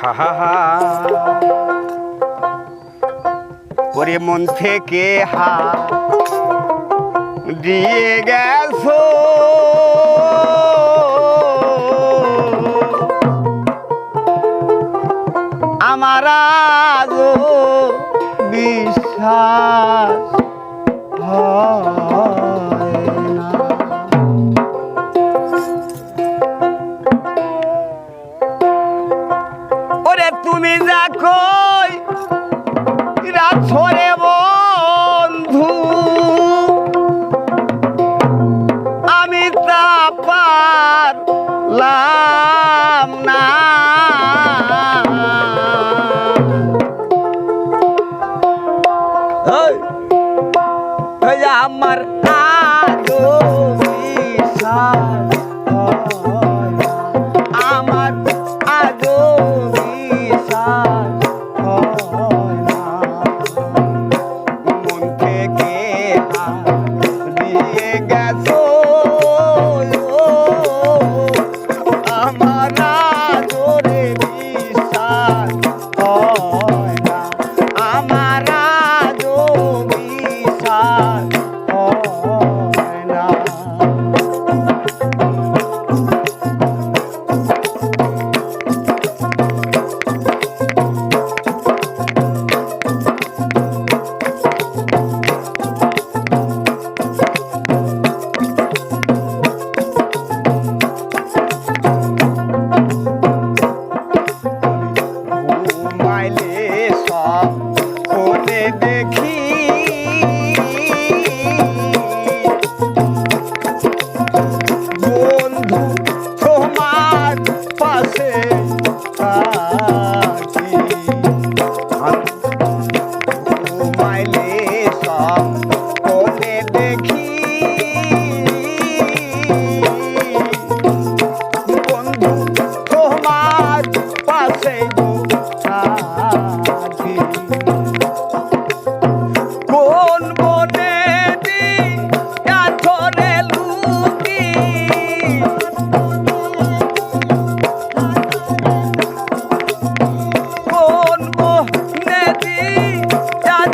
হা হা হা। ওরে মন থেকে হা দিয়ে গেছো। আমার বিশ্বাস পারলাম না। আমার আদো সারা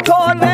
সকলে